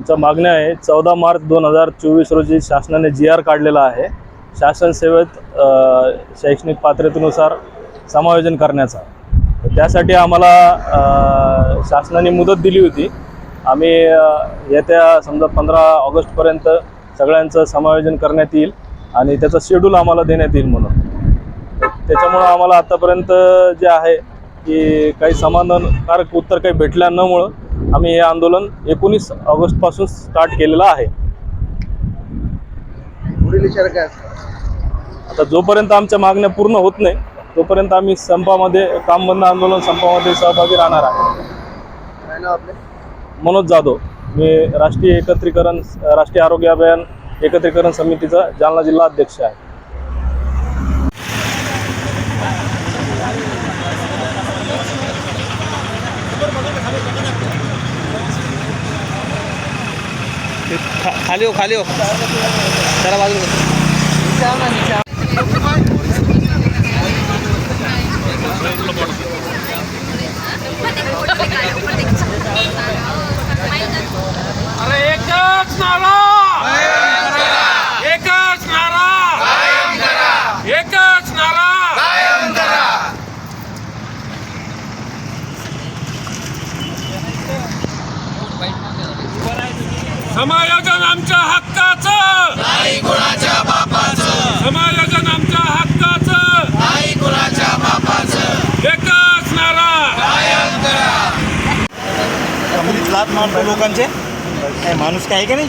आमचं मागण्या आहे चौदा मार्च दोन हजार चोवीस रोजी शासनाने जी आर काढलेला आहे. शासन सेवेत शैक्षणिक पात्रतेनुसार समायोजन करण्याचा. त्यासाठी आम्हाला शासनाने मुदत दिली होती. आम्ही येत्या समजा पंधरा ऑगस्टपर्यंत सगळ्यांचं समायोजन करण्यात येईल आणि त्याचा शेड्यूल आम्हाला देण्यात येईल म्हणून. त्याच्यामुळं आम्हाला आतापर्यंत जे आहे की काही समाधानकारक उत्तर काही भेटल्या नमुळं आम्ही हे आंदोलन एकोणीस ऑगस्टपासून स्टार्ट केलेलं आहे. पुढील काय? आता जोपर्यंत आमच्या मागण्या पूर्ण होत नाही तोपर्यंत आम्ही संपामध्ये काम बंद आंदोलन संपामध्ये सहभागी राहणार आहे. मनोज जाधव. मी राष्ट्रीय एकत्रीकरण राष्ट्रीय आरोग्य अभियान एकत्रीकरण समितीचा जालना जिल्हा अध्यक्ष आहे. खा- खाली हो खाली हो जरा बाजूला अरे एकच नारा एकच नारा एकच नारा समायोजन आमच्या हक्काचं. नाही कोणाच्या बापाचं. समायोजन आमच्या हक्काचं. नाही कोणाच्या बापाचं. एकच नारा. मुलीच लात मारतो लोकांचे. काय माणूस काय का नाही?